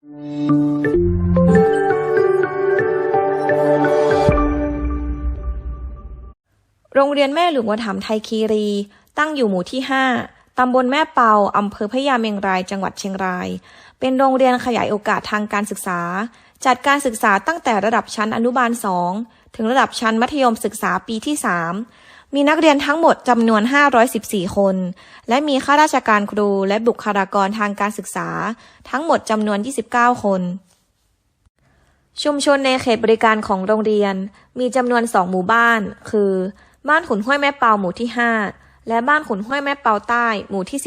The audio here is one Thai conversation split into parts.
โรงเรียนแม่หลวงอุปถัมภ์ไทยคีรี ตั้งอยู่หมู่ที่ 5 ตำบลแม่เปา อำเภอพยาเมงราย จังหวัดเชียงราย เป็นโรงเรียนขยายโอกาสทางการศึกษา จัดการศึกษาตั้งแต่ระดับชั้นอนุบาล 2 ถึงระดับชั้นมัธยมศึกษาปีที่ 3 มีนักเรียนทั้งหมดจำนวน 514 คน และมีข้าราชการครูและบุคลากรทางการศึกษา ทั้งหมดจำนวน 29 คน ชุมชนในเขตบริการของโรงเรียน มีจำนวนสองหมู่บ้าน คือ บ้านขุนห้วยแม่เปาหมู่ที่ 5 และบ้านขุนห้วยแม่เปาใต้หมู่ที่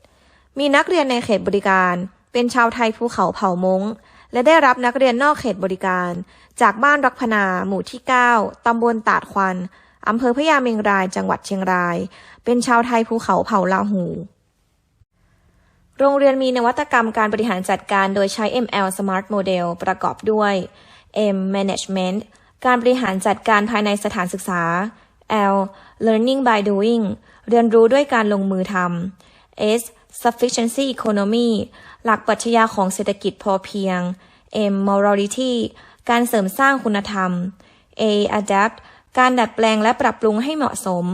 17 มีนักเรียนในเขตบริการ เป็นชาวไทยภูเขาเผ่ามงและได้รับนักเรียนนอกเขตบริการ จากบ้านรักพนา หมู่ที่ 9 ตำบลตาดควัน อำเภอพะยาเมงรายจังหวัดเชียงราย เป็นชาวไทยภูเขาเผ่าลาหู โรงเรียนมีนวัตกรรมการบริหารจัดการโดยใช้ ML Smart Model ประกอบด้วย M Management การบริหารจัดการภายในสถานศึกษา L Learning by Doing เรียนรู้ด้วยการลงมือทำ S Sufficiency Economy หลักปรัชญาของเศรษฐกิจพอเพียง M Morality การเสริมสร้างคุณธรรม A Adapt การดัดแปลงและปรับปรุงให้เหมาะสม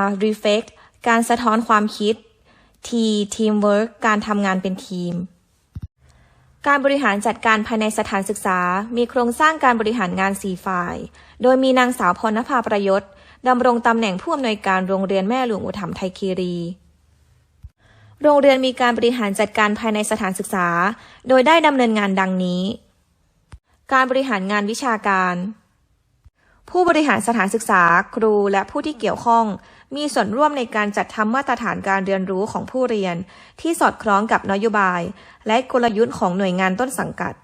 R Reflect การสะท้อนความคิด T Teamwork การทำงานเป็นทีม การบริหารจัดการภายในสถานศึกษา มีโครงสร้างการบริหารงาน4ฝ่าย โดยมีนางสาวพรณภาประยศดำรงตำแหน่งผู้อำนวยการโรงเรียนแม่หลวงอุทัมไทยคีรี โรงเรียนมีการบริหารจัดการภายในสถานศึกษา โดยได้ดำเนินงานดังนี้ การบริหารงานวิชาการ ผู้บริหารสถานศึกษา ครูและผู้ที่เกี่ยวข้อง มีส่วนร่วมในการจัดทำมาตรฐานการเรียนรู้ของผู้เรียน ที่สอดคล้องกับนโยบาย และกลยุทธ์ของหน่วยงานต้นสังกัด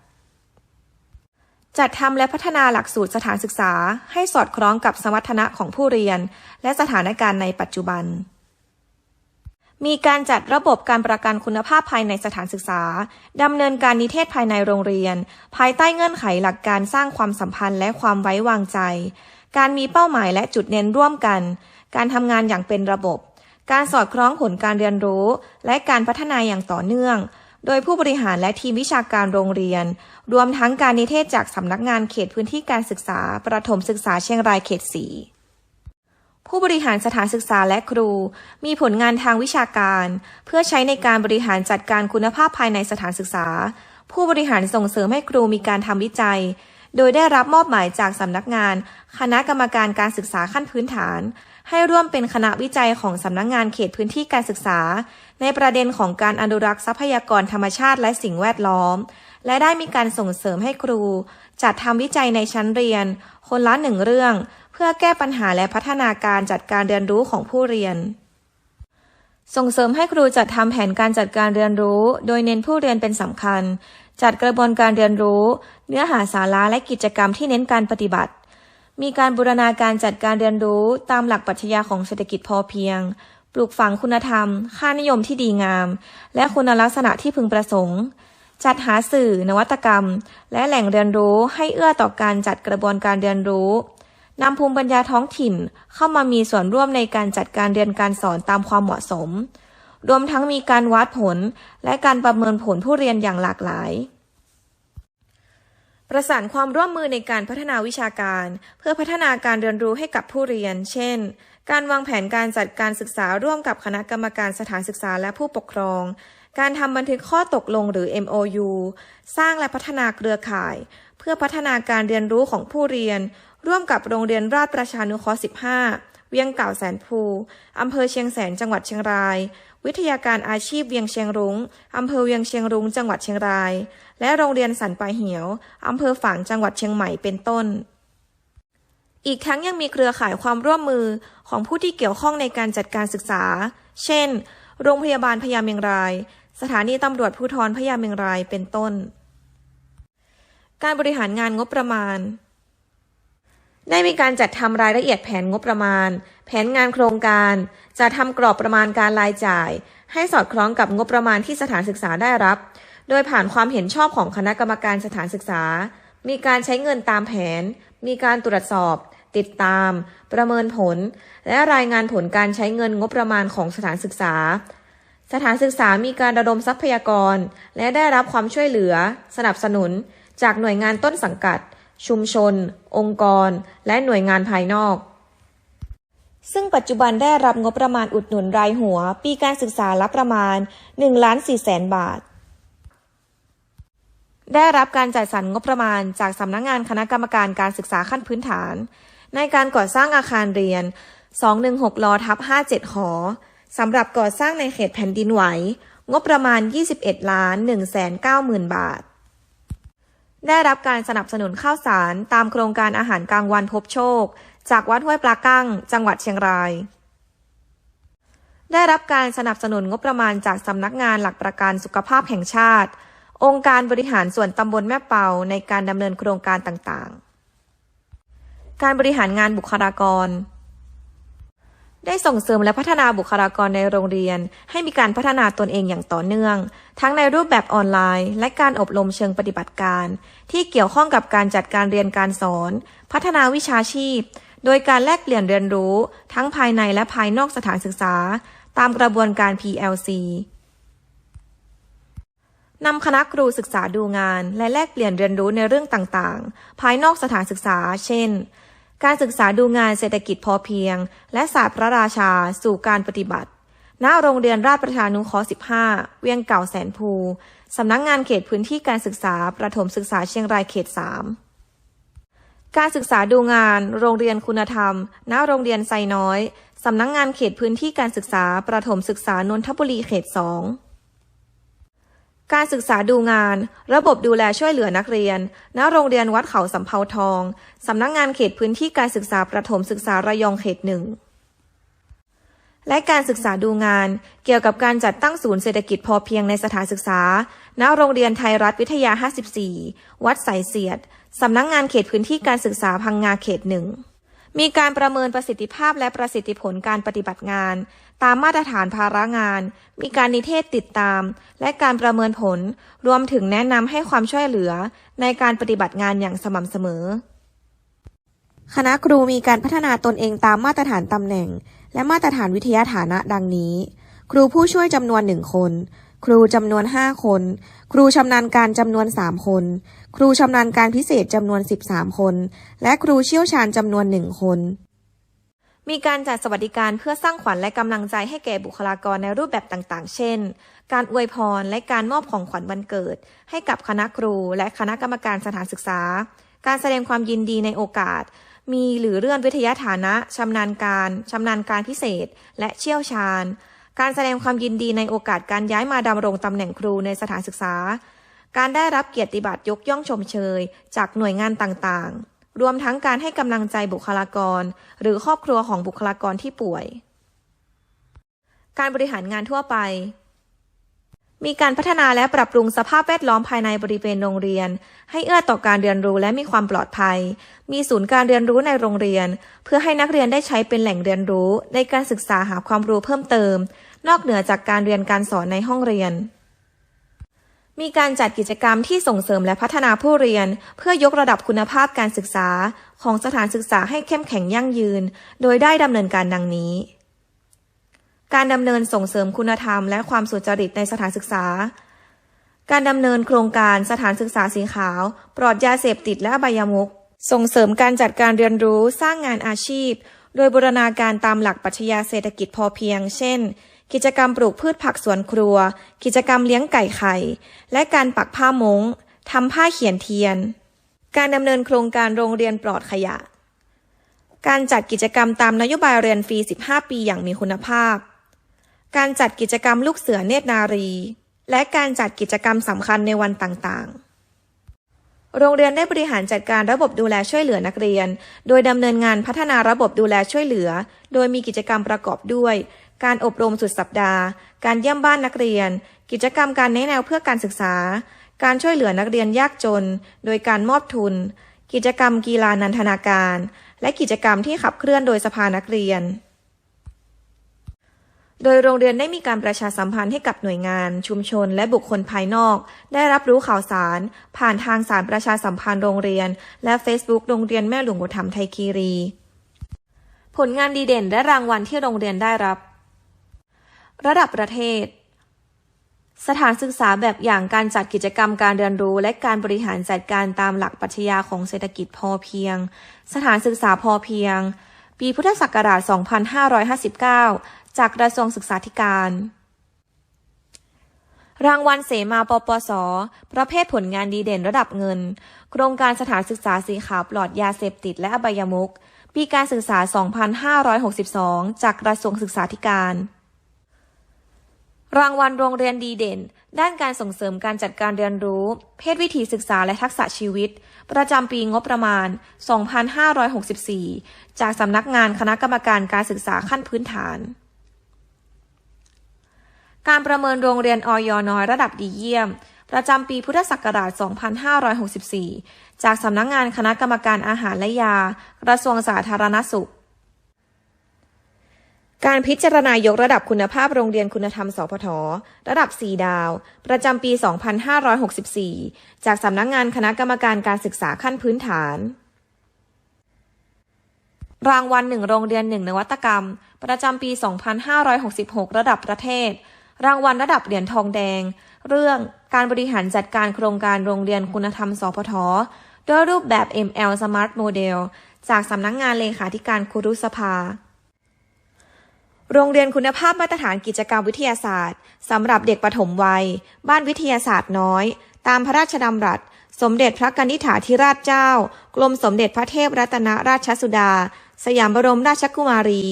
จัดทำและพัฒนาหลักสูตรสถานศึกษา ให้สอดคล้องกับสมรรถนะของผู้เรียน และสถานการณ์ในปัจจุบัน มีการจัดระบบการประกันคุณภาพภายในสถานศึกษา ดำเนินการนิเทศภายในโรงเรียน ภายใต้เงื่อนไขหลักการสร้างความสัมพันธ์และความไว้วางใจ การมีเป้าหมายและจุดเน้นร่วมกัน การทำงานอย่างเป็นระบบ การสอดคล้องผลการเรียนรู้ และการพัฒนาอย่างต่อเนื่อง โดยผู้บริหารและทีมวิชาการโรงเรียน รวมทั้งการนิเทศจากสำนักงานเขตพื้นที่การศึกษา ประถมศึกษาเชียงรายเขตสี ผู้บริหารสถานศึกษาและครู มีผลงานทางวิชาการ เพื่อใช้ในการบริหารจัดการคุณภาพภายในสถานศึกษา ผู้บริหารส่งเสริมให้ครูมีการทำวิจัย โดยได้รับมอบหมายจากสำนักงาน คณะกรรมการการศึกษาขั้นพื้นฐาน ให้ร่วมเป็นคณะวิจัยของสำนักงานเขตพื้นที่การศึกษา ในประเด็นของการอนุรักษ์ทรัพยากรธรรมชาติและสิ่งแวดล้อม และได้มีการส่งเสริมให้ครู จัดทำวิจัยในชั้นเรียน คนละหนึ่งเรื่อง พื่อแก้ปัญหาและพัฒนาการจัดการเรียนรู้ของผู้เรียน ส่งเสริมให้ครูจัดทำแผนการจัดการเรียนรู้ โดยเน้นผู้เรียนเป็นสำคัญ จัดกระบวนการเรียนรู้ เนื้อหาสาระและกิจกรรมที่เน้นการปฏิบัติ มีการบูรณาการจัดการเรียนรู้ตามหลักปรัชญาของเศรษฐกิจพอเพียง ปลูกฝังคุณธรรม ค่านิยมที่ดีงาม และคุณลักษณะที่พึงประสงค์ จัดหาสื่อ นวัตกรรม และแหล่งเรียนรู้ให้เอื้อต่อการจัดกระบวนการเรียนรู้ นำภูมิปัญญาท้องถิ่นเข้ามามีส่วนร่วมในการจัดการเรียนการสอนตามความเหมาะสม รวมทั้งมีการวัดผลและการประเมินผลผู้เรียนอย่างหลากหลาย ประสานความร่วมมือในการพัฒนาวิชาการ เพื่อพัฒนาการเรียนรู้ให้กับผู้เรียน เช่น การวางแผนการจัดการศึกษาร่วมกับคณะกรรมการสถานศึกษาและผู้ปกครอง การทำบันทึกข้อตกลงหรือ MOU สร้างและพัฒนาเครือข่าย เพื่อพัฒนาการเรียนรู้ของผู้เรียน ร่วมกับโรงเรียนราชประชานุเคราะห์ 15 เวียงเก่าแสนภู อำเภอเชียงแสน จังหวัดเชียงราย วิทยาการอาชีพเวียงเชียงรุง้ง อำเภอเวียงเชียงรุ้ง จังหวัดเชียงราย และโรงเรียนสันปะเหียว อำเภอฝาง จังหวัดเชียงใหม่ เป็นต้น อีกทั้งยังมีเครือข่ายความร่วมมือของผู้ที่เกี่ยวข้องในการจัดการศึกษา เช่น โรงพยาบาลพญาเมงราย สถานีตำรวจภูธรพญาเมงราย เป็นต้น การบริหารงานงบประมาณ ได้มีการจัดทำรายละเอียดแผนงบประมาณ แผนงานโครงการ จะทำกรอบประมาณการรายจ่าย ให้สอดคล้องกับงบประมาณที่สถานศึกษาได้รับ โดยผ่านความเห็นชอบของคณะกรรมการสถานศึกษา มีการใช้เงินตามแผน มีการตรวจสอบ ติดตาม ประเมินผล และรายงานผลการใช้เงินงบประมาณของสถานศึกษา สถานศึกษามีการระดมทรัพยากร และได้รับความช่วยเหลือ สนับสนุน จากหน่วยงานต้นสังกัด ชุมชน องค์กร และหน่วยงานภายนอก ซึ่งปัจจุบันได้รับงบประมาณอุดหนุนรายหัว ปีการศึกษาละประมาณ1ล้าน4แสนบาท ได้รับการจัดสรรงบประมาณจากสำนักงงานคณะกรรมการการศึกษาขั้นพื้นฐาน ในการก่อสร้างอาคารเรียน 216ลอทับ57 หอสำหรับก่อสร้างในเขตแผ่นดินไหว งบประมาณ 21ล้าน1แสน9หมื่นบาท ได้รับการสนับสนุนข้าวสาร ตามโครงการอาหารกลางวันพบโชค จากวัดห้วยปลากั้ง จังหวัดเชียงราย ได้รับการสนับสนุนงบประมาณจากสำนักงานหลักประกันสุขภาพแห่งชาติ องค์การบริหารส่วนตำบลแม่เป่าในการดำเนินโครงการต่างๆ การบริหารงานบุคลากร ได้ส่งเสริมและพัฒนาบุคลากรในโรงเรียน ให้มีการพัฒนาตนเองอย่างต่อเนื่อง ทั้งในรูปแบบออนไลน์ และการอบรมเชิงปฏิบัติการ ที่เกี่ยวข้องกับการจัดการเรียนการสอน พัฒนาวิชาชีพ โดยการแลกเปลี่ยนเรียนรู้ ทั้งภายในและภายนอกสถานศึกษา ตามกระบวนการ PLC นำคณะครูศึกษาดูงาน และแลกเปลี่ยนเรียนรู้ในเรื่องต่างๆ ภายนอกสถานศึกษา เช่น การศึกษาดูงานเศรษฐกิจพอเพียง และศาสตร์พระราชาสู่การปฏิบัติ ณ โรงเรียนราชประชานุเคราะห์ 15 เวียงเก่าแสนภู สำนักงงานเขตพื้นที่การศึกษาประถมศึกษาเชียงรายเขต 3 การศึกษาดูงาน โรงเรียนคุณธรรม ณ โรงเรียนไซน้อย สำนักงงานเขตพื้นที่การศึกษาประถมศึกษานนทบุรีเขต 2 การศึกษาดูงาน ระบบดูแลช่วยเหลือนักเรียน ณ โรงเรียนวัดเขาสำเภาทอง สำนักงงานเขตพื้นที่การศึกษาประถมศึกษาระยองเขตหนึ่ง และการศึกษาดูงาน เกี่ยวกับการจัดตั้งศูนย์เศรษฐกิจพอเพียงในสถานศึกษา ณ โรงเรียนไทยรัฐวิทยา 54 วัดสายเสียด สำนักงงานเขตพื้นที่การศึกษาพังงาเขตหนึ่งมีการประเมินประสิทธิภาพและประสิทธิผลการปฏิบัติงาน ตามมาตรฐานภาระงาน มีการนิเทศติดตาม และการประเมินผล รวมถึงแนะนำให้ความช่วยเหลือในการปฏิบัติงานอย่างสม่ำเสมอ คณะครูมีการพัฒนาตนเองตามมาตรฐานตำแหน่ง และมาตรฐานวิทยาฐานะดังนี้ ครูผู้ช่วยจำนวนหนึ่งคน ครูจำนวน 5 คน ครูชำนาญการจำนวน 3 คน ครูชำนาญการพิเศษจำนวน 13 คน และครูเชี่ยวชาญจำนวน1คน มีการจัดสวัสดิการเพื่อสร้างขวัญและกำลังใจให้แก่บุคลากรในรูปแบบต่างๆ เช่น การอวยพรและการมอบของขวัญวันเกิด ให้กับคณะครูและคณะกรรมการสถานศึกษา การแสดงความยินดีในโอกาส มีหรือเลื่อนวิทยาฐานะชำนาญการชำนาญการพิเศษ และเชี่ยวชาญ การแสดงความยินดีในโอกาสการย้ายมาดำรงตำแหน่งครูในสถานศึกษา การได้รับเกียรติบัตรยกย่องชมเชย จากหน่วยงานต่างๆ รวมทั้งการให้กำลังใจบุคลากร หรือครอบครัวของบุคลากรที่ป่วย การบริหารงานทั่วไป มีการพัฒนาและปรับปรุงสภาพแวดล้อมภายในบริเวณโรงเรียน ให้เอื้อต่อการเรียนรู้และมีความปลอดภัย มีศูนย์การเรียนรู้ในโรงเรียน เพื่อให้นักเรียนได้ใช้เป็นแหล่งเรียนรู้ ในการศึกษาหาความรู้เพิ่มเติม นอกเหนือจากการเรียนการสอนในห้องเรียน มีการจัดกิจกรรมที่ส่งเสริมและพัฒนาผู้เรียน เพื่อยกระดับคุณภาพการศึกษาของสถานศึกษาให้เข้มแข็งยั่งยืน โดยได้ดำเนินการดังนี้ การดำเนินส่งเสริมคุณธรรมและความสุจริตในสถานศึกษา การดำเนินโครงการสถานศึกษาสีขาว ปลอดยาเสพติดและอบายมุขส่งเสริมการจัดการเรียนรู้สร้างงานอาชีพ โดยบูรณาการตามหลักปรัชญาเศรษฐกิจพอเพียง เช่น กิจกรรมปลูกพืชผักสวนครัว กิจกรรมเลี้ยงไก่ไข่ และการปักผ้ามงทำผ้าเขียนเทียน การดำเนินโครงการโรงเรียนปลอดขยะ การจัดกิจกรรมตามนโยบายเรียนฟรี 15 ปีอย่างมีคุณภาพ การจัดกิจกรรมลูกเสือเนตรนารี และการจัดกิจกรรมสำคัญในวันต่างๆโรงเรียนได้บริหารจัดการระบบดูแลช่วยเหลือนักเรียน โดยดำเนินงานพัฒนาระบบดูแลช่วยเหลือ โดยมีกิจกรรมประกอบด้วย การอบรมสุดสัปดาห์ การเยี่ยมบ้านนักเรียน กิจกรรมการแนะแนวเพื่อการศึกษา การช่วยเหลือนักเรียนยากจน โดยการมอบทุน กิจกรรมกีฬานันทนาการ และกิจกรรมที่ขับเคลื่อนโดยสภานักเรียน โดยโรงเรียนได้มีการประชาสัมพันธ์ให้กับหน่วยงาน ชุมชน และบุคคลภายนอก ได้รับรู้ข่าวสาร ผ่านทางสารประชาสัมพันธ์โรงเรียน และ Facebook โรงเรียนแม่หลวงอุธรรมไทยคีรี ผลงานดีเด่นและรางวัลที่โรงเรียนได้รับ ระดับประเทศ สถานศึกษาแบบอย่างการจัดกิจกรรมการเรียนรู้ และการบริหารจัดการตามหลักปรัชญาของเศรษฐกิจพอเพียง สถานศึกษาพอเพียง ปีพุทธศักราช 2559 จากกระทรวงศึกษาธิการ รางวัลเสมาปปส ประเภทผลงานดีเด่นระดับเงิน โครงการสถานศึกษาสีขาวปลอดยาเสพติดและอบายมุขปีการศึกษา 2562 จากกระทรวงศึกษาธิการ รางวัลโรงเรียนดีเด่น ด้านการส่งเสริมการจัดการเรียนรู้ เพศวิถีศึกษาและทักษะชีวิต ประจำปีงบประมาณ 2564 จากสำนักงานคณะกรรมการการศึกษาขั้นพื้นฐาน การประเมินโรงเรียนอยน้อยระดับดีเยี่ยม ประจำปีพุทธศักราช 2564 จากสำนักงานคณะกรรมการอาหารและยา กระทรวงสาธารณสุข การพิจารณายกระดับคุณภาพโรงเรียนคุณธรรม สพท ระดับ 4 ดาว ประจำปี 2564 จากสำนักงานคณะกรรมการการศึกษาขั้นพื้นฐาน รางวัลหนึ่งโรงเรียนหนึ่งนวัตกรรม ประจำปี 2566 ระดับประเทศ รางวัลระดับเหรียญทองแดง เรื่องการบริหารจัดการโครงการโรงเรียนคุณธรรม สพท ด้วยรูปแบบ ML Smart Model จากสำนักงงานเลขาธิการครุสภา โรงเรียนคุณภาพมาตรฐานกิจกรรมวิทยาศาสตร์สำหรับเด็กปฐมวัย บ้านวิทยาศาสตร์น้อย ตามพระราชดำรัส สมเด็จพระกนิษฐาธิราชเจ้า กรมสมเด็จพระเทพรัตนราชสุดา สยามบรมราชกุมารี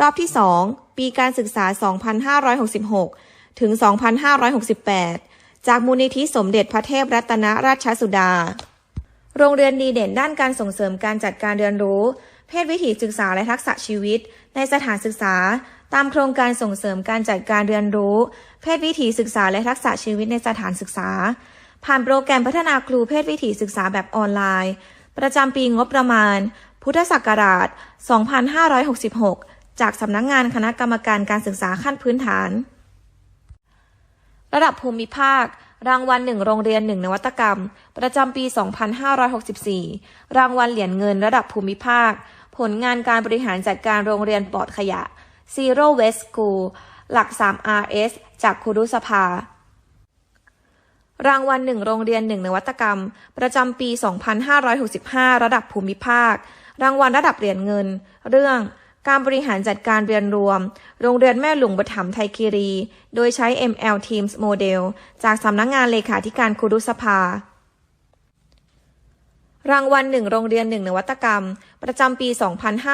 รอบที่2ปีการศึกษา 2566 ถึง 2568 จากมูลนิธิสมเด็จพระเทพรัตนราชสุดา โรงเรียนดีเด่นด้านการส่งเสริมการจัดการเรียนรู้ เพศวิถีศึกษาและทักษะชีวิต ในสถานศึกษา ตามโครงการส่งเสริมการจัดการเรียนรู้ เพศวิถีศึกษาและทักษะชีวิตในสถานศึกษา ผ่านโปรแกรมพัฒนาครูเพศวิถีศึกษาแบบออนไลน์ ประจำปีงบประมาณ พุทธศักราช 2566 จากสำนักงงานคณะกรรมการการศึกษาขั้นพื้นฐาน ระดับภูมิภาครางวัลหนึ่งโรงเรียนหนึ่งนวัตกรรม ประจำปี 2564 รางวัลเหรียญเงินระดับภูมิภาค ผลงานการบริหารจัดการโรงเรียนปลอดขยะ Zero Waste School หลัก 3RS จากครุสภา รางวัลหนึ่งโรงเรียนหนึ่งนวัตกรรม ประจำปี 2565 ระดับภูมิภาค รางวัลระดับเหรียญเงิน เรื่องการบริหารจัดการเรียนรวม โรงเรียนแม่หลวงบถัมไทยคีรี โดยใช้ ML Teams Model จากสำนักงงานเลขาธิการครุสภา รางวัลหนึ่งโรงเรียนหนึ่งนวัตกรรม ประจำปี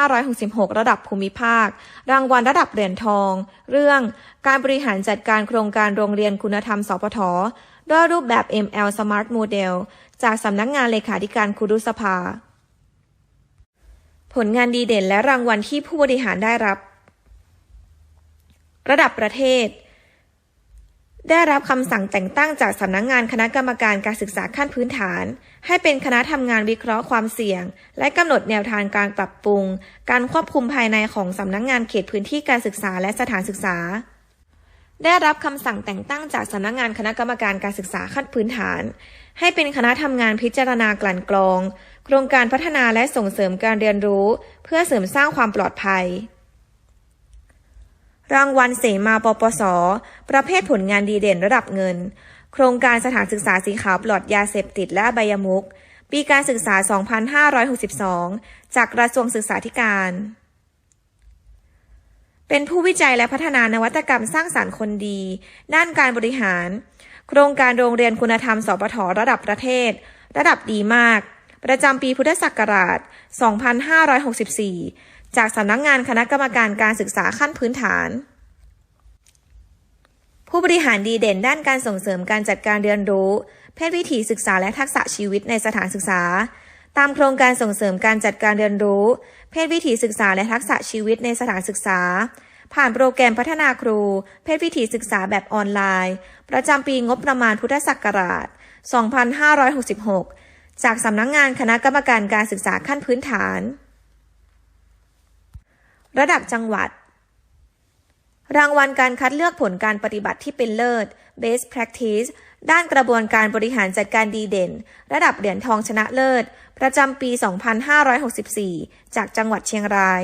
2566 ระดับภูมิภาค รางวัลระดับเหรียญทอง เรื่องการบริหารจัดการโครงการโรงเรียนคุณธรรม สพทด้วยรูปแบบ ML Smart Model จากสำนักงานเลขาธิการครุสภา ผลงานดีเด่นและรางวัลที่ผู้บริหารได้รับ ระดับประเทศ ได้รับคำสั่งแต่งตั้งจากสำนักงงานคณะกรรมการการศึกษาขั้นพื้นฐาน ให้เป็นคณะทำงานวิเคราะห์ความเสี่ยง และกำหนดแนวทางการปรับปรุง การควบคุมภายในของสำนักงงานเขตพื้นที่การศึกษาและสถานศึกษา ได้รับคำสั่งแต่งตั้งจากสำนักงงานคณะกรรมการการศึกษาขั้นพื้นฐาน ให้เป็นคณะทำงานพิจารณากลั่นกรอง โครงการพัฒนาและส่งเสริมการเรียนรู้ เพื่อเสริมสร้างความปลอดภัย รางวัลเสมาปปส ประเภทผลงานดีเด่นระดับเงิน โครงการสถานศึกษาสีขาวปลอดยาเสพติดและอบายมุขปีการศึกษา 2562 จากกระทรวงศึกษาธิการ เป็นผู้วิจัยและพัฒนานวัตกรรมสร้างสารรค์คนดี ด้านการบริหาร โครงการโรงเรียนคุณธรรมสปทระดับประเทศ ระดับดีมาก ประจำปีพุทธศักราช 2564 จากสำนักงงานคณะกรรมการการศึกษาขั้นพื้นฐาน ผู้บริหารดีเด่นด้านการส่งเสริมการจัดการเรียนรู้ เพศวิถีศึกษาและทักษะชีวิตในสถานศึกษา ตามโครงการส่งเสริมการจัดการเรียนรู้ เพศวิถีศึกษาและทักษะชีวิตในสถานศึกษา ผ่านโปรแกรมพัฒนาครู เพศวิถีศึกษาแบบออนไลน์ ประจำปีงบประมาณพุทธศักราช 2566 จากสำนักงงานคณะกรรมการการศึกษาขั้นพื้นฐาน ระดับจังหวัด รางวัลการคัดเลือกผลการปฏิบัติที่เป็นเลิศ Best Practice ด้านกระบวนการบริหารจัดการดีเด่น ระดับเหรียญทองชนะเลิศ ประจำปี 2564 จากจังหวัดเชียงราย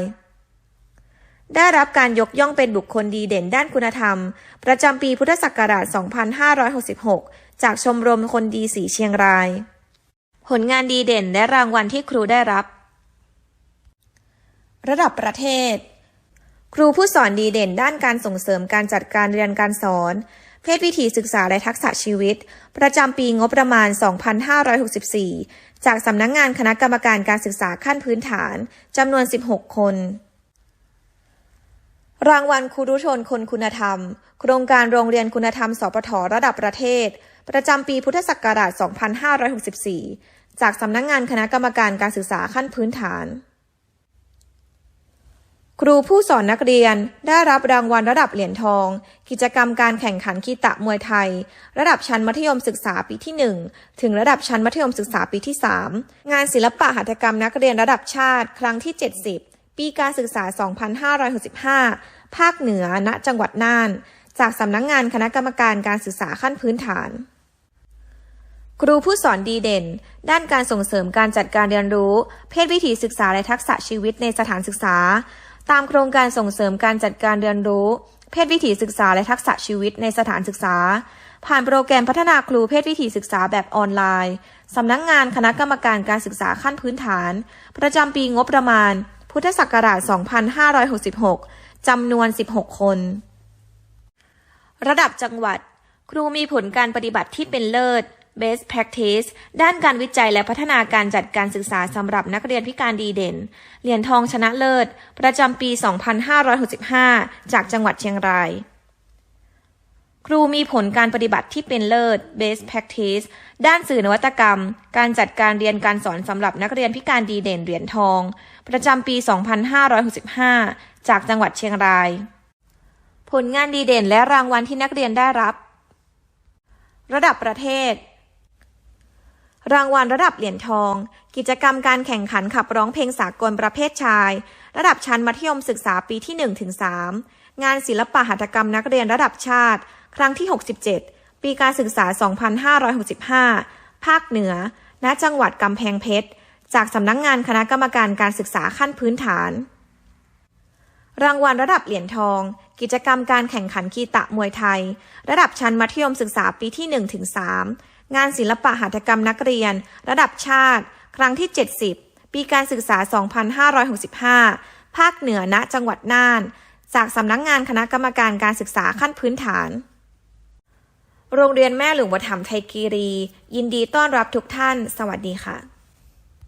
ได้รับการยกย่องเป็นบุคคลดีเด่นด้านคุณธรรม ประจำปีพุทธศักราช 2566 จากชมรมคนดีสีเชียงราย ผลงานดีเด่นและรางวัลที่ครูได้รับ ระดับประเทศ ครูผู้สอนดีเด่นด้านการส่งเสริมการจัดการเรียนการสอน เพศวิถีศึกษาและทักษะชีวิต ประจำปีงบประมาณ 2564 จากสำนักงงานคณะกรรมการการศึกษาขั้นพื้นฐานจำนวน 16 คนรางวัลครูรุชนคนคุณธรรม โครงการโรงเรียนคุณธรรม สปทระดับประเทศ ประจำปีพุทธศักราช 2564 จากสำนักงงานคณะกรรมการการศึกษาขั้นพื้นฐาน ครูผู้สอนนักเรียนได้รับรางวัลระดับเหรียญทอง กิจกรรมการแข่งขันคีตะมวยไทย ระดับชั้นมัธยมศึกษาปีที่ 1 ถึงระดับชั้นมัธยมศึกษาปีที่ 3 งานศิลปะหัตถกรรมนักเรียนระดับชาติ ครั้งที่ 70 ปีการศึกษา 2565 ภาคเหนือณจังหวัดน่าน จากสำนักงงานคณะกรรมการการศึกษาขั้นพื้นฐานครูผู้สอนดีเด่น ด้านการส่งเสริมการจัดการเรียนรู้ เพศวิถีศึกษาและทักษะชีวิตในสถานศึกษา ตามโครงการส่งเสริมการจัดการเรียนรู้ เพศวิถีศึกษาและทักษะชีวิตในสถานศึกษา ผ่านโปรแกรมพัฒนาครูเพศวิถีศึกษาแบบออนไลน์สำนักงงานคณะกรรมการการศึกษาขั้นพื้นฐาน ประจำปีงบประมาณ พุทธศักราช 2566 จำนวน 16 คน ระดับจังหวัด ครูมีผลการปฏิบัติที่เป็นเลิศ Best Practice ด้านการวิจัยและพัฒนาการจัดการศึกษาสำหรับนักเรียนพิการดีเด่น เหรียญทองชนะเลิศ ประจำปี 2565 จากจังหวัดเชียงราย ครูมีผลการปฏิบัติที่เป็นเลิศ Best Practice ด้านสื่อนวัตกรรม การจัดการเรียนการสอนสำหรับนักเรียนพิการดีเด่นเหรียญทอง ประจำปี 2565 จากจังหวัดเชียงราย ผลงานดีเด่นและรางวัลที่นักเรียนได้รับระดับประเทศ รางวัลระดับเหรียญทอง กิจกรรมการแข่งขันขับร้องเพลงสากลประเภทชาย ระดับชั้นมัธยมศึกษาปีที่1ถึง3งานศิลปะหัตถกรรมนักเรียนระดับชาติ ครั้งที่ 67 ปีการศึกษา 2565 ภาคเหนือ ณ จังหวัดกำแพงเพชร จากสำนักงงานคณะกรรมการการศึกษาขั้นพื้นฐาน รางวัลระดับเหรียญทอง กิจกรรมการแข่งขันคีตะมวยไทย ระดับชั้นมัธยมศึกษาปีที่1ถึ งานศิลปะหัตถกรรมนักเรียน ระดับชาติ ครั้งที่ 70 ปีการศึกษา 2565 ภาคเหนือณจังหวัดน่าน จากสำนักงงานคณะกรรมการการศึกษาขั้นพื้นฐาน โรงเรียนแม่หลวงวัฒรรมไทยกีรี ยินดีต้อนรับทุกท่าน สวัสดีค่ะ